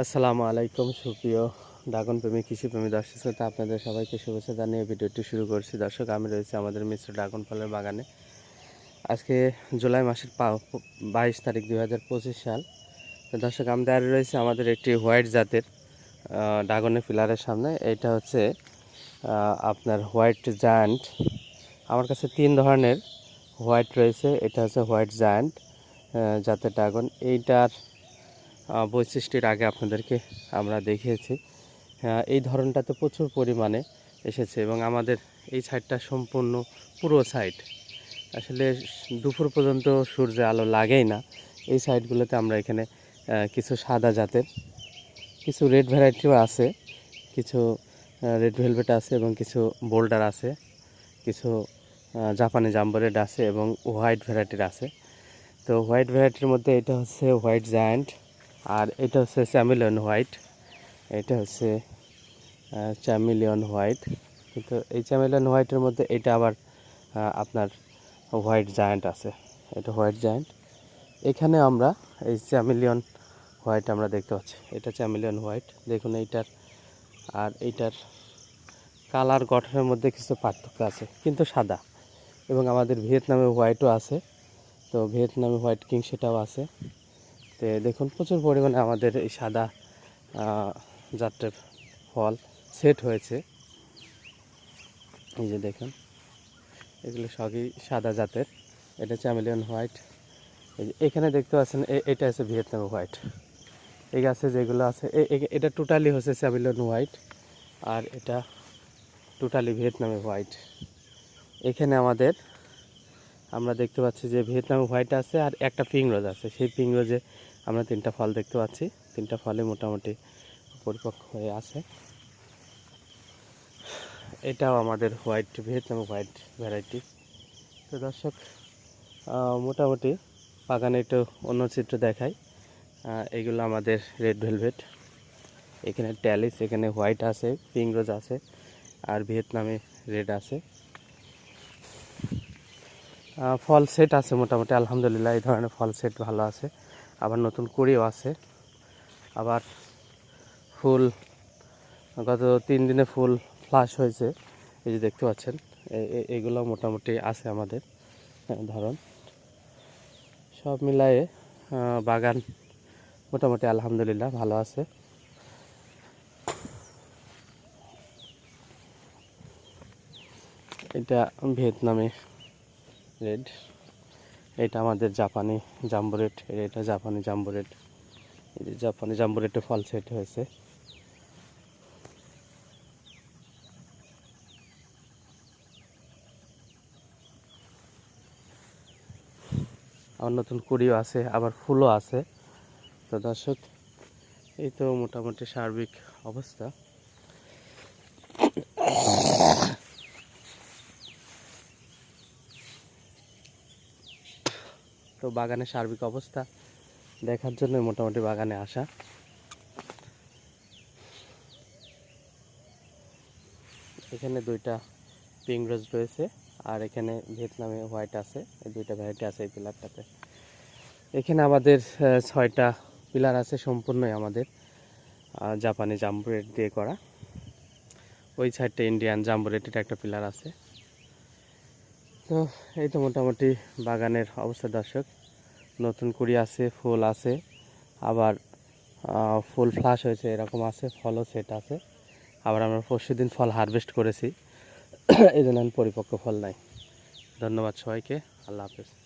আসসালামু আলাইকুম, সুপ্রিয় ড্রাগন প্রেমী কৃষি প্রেমী দর্শক শ্রোতা, আপনাদের সবাইকে শুভেচ্ছা জানিয়ে ভিডিওটি শুরু করছি। দর্শক, আমি রয়েছি আমাদের মিশ্র ড্রাগন ফলের বাগানে। আজকে জুলাই মাসের বাইশ তারিখ দুই হাজার পঁচিশ সাল। দর্শক, আমি দাঁড়িয়ে রয়েছে আমাদের একটি হোয়াইট জাতের ড্রাগনের পিলারের সামনে। এটা হচ্ছে আপনার হোয়াইট জায়ান্ট। আমার কাছে তিন ধরনের হোয়াইট রয়েছে। এটা হচ্ছে হোয়াইট জায়ান্ট জাতের ড্রাগন। এইটার বৈশিষ্ট্যের আগে আপনাদেরকে আমরা দেখিয়েছি। এই ধরনটাতে প্রচুর পরিমাণে এসেছে এবং আমাদের এই সাইডটা সম্পূর্ণ পুরো সাইড আসলে দুপুর পর্যন্ত সূর্যে আলো লাগেই না। এই সাইডগুলোতে আমরা এখানে কিছু সাদা জাতের, কিছু রেড ভ্যারাইটিও আছে, কিছু রেড ভেলভেট আছে এবং কিছু বোল্ডার আছে, কিছু জাপানি জাম্বোরেড আছে এবং হোয়াইট ভ্যারাইটির আছে। তো হোয়াইট ভ্যারাইটির মধ্যে এটা হচ্ছে হোয়াইট জায়ান্ট। আর এটা হচ্ছে চ্যামিলিয়ন হোয়াইট এটা হচ্ছে চ্যামিলিয়ন হোয়াইট কিন্তু এই চ্যামিলিয়ন হোয়াইটের মধ্যে এটা আবার আপনার হোয়াইট জায়ান্ট আছে। এটা হোয়াইট জায়ান্ট এখানে আমরা এই চ্যামিলিয়ন হোয়াইট আমরা দেখতে পাচ্ছি। এটা চ্যামিলিয়ন হোয়াইট দেখুন এইটার, আর এইটার কালার গঠনের মধ্যে কিছু পার্থক্য আছে, কিন্তু সাদা। এবং আমাদের ভিয়েতনামে হোয়াইটও আছে। তো ভিয়েতনামে হোয়াইট কিং সেটাও আছে। তো দেখুন প্রচুর পরিমাণে আমাদের এই সাদা জাতের ফল সেট হয়েছে। এই যে দেখুন, এগুলো সবই সাদা জাতের। এটা চ্যামিলিয়ন হোয়াইট এই যে এখানে দেখতে পাচ্ছেন এটা আছে ভিয়েতনাম হোয়াইট এই গাছে যেগুলো আছে এটা টোটালি হচ্ছে চ্যামিলিয়ন হোয়াইট আর এটা টোটালি ভিয়েতনামে হোয়াইট এখানে আমাদের, আমরা দেখতে পাচ্ছি যে ভিয়েতনামে হোয়াইট আছে আর একটা পিং রোজ আছে। সেই পিং রোজে আমরা তিনটা ফল দেখতে পাচ্ছি। তিনটা ফলে মোটামুটি পরিপক্ক হয়ে আছে। এটাও আমাদের হোয়াইট ভিয়েতনাম হোয়াইট ভ্যারাইটি। তো দর্শক মোটামুটি বাগানে একটু অন্য চিত্র আহ, এগুলো আমাদের রেড ভেলভেট। এখানে ট্যালিস এখানে হোয়াইট আছে পিং রোজ আছে আর ভিয়েতনামে রেড আছে। ফল সেট আছে মোটামুটি আলহামদুলিল্লাহ এই ধরনের ফল সেট ভালো আছে। আবার নতুন কুড়িও আছে। আবার ফুল গত তিন দিনে ফুল ফ্লাশ হয়েছে এই যে দেখতে পাচ্ছেন এ- এ- এগুলো মোটামুটি আছে আমাদের আহ, ধরন। সব মিলায়ে বাগান মোটামুটি আলহামদুলিল্লাহ ভালো আছে। এটা ভিয়েতনামে রেড। এটা আমাদের জাপানি জাম্বুরেট এটা জাপানি জাম্বুরেট এই যে জাপানি জাম্বুরেটে ফল সেট হয়েছে। আমার নতুন কুড়িও আছে, আবার ফুলও আছে। তো দর্শক, এই তো মোটামুটি সার্বিক অবস্থা। তো বাগানের সার্বিক অবস্থা দেখার জন্য মোটামুটি বাগানে আসা। এখানে দুইটা পিঙ্ক রোজ রয়েছে আর এখানে ভিয়েতনামে হোয়াইট আছে। এই দুইটা ভ্যারাইটি আছে এই পিলারটাতে এখানে আমাদের ছয়টা পিলার আছে সম্পূর্ণই আমাদের জাপানি জাম্বুরেট দিয়ে করা। ওই সাইডটা ইন্ডিয়ান জাম্বুরেটের একটা পিলার আছে। তো এই তো মোটামুটি বাগানের অবস্থা দর্শক। নতুন কুড়ি আছে, ফুল আছে, আবার ফুল ফ্লাশ হয়েছে, এরকম আছে, ফলও সেট আছে। আবার আমরা পরশু দিন ফল হারভেস্ট করেছি। এই জন্য পরিপক্ক ফল নাই। ধন্যবাদ সবাইকে, আল্লাহ হাফেজ।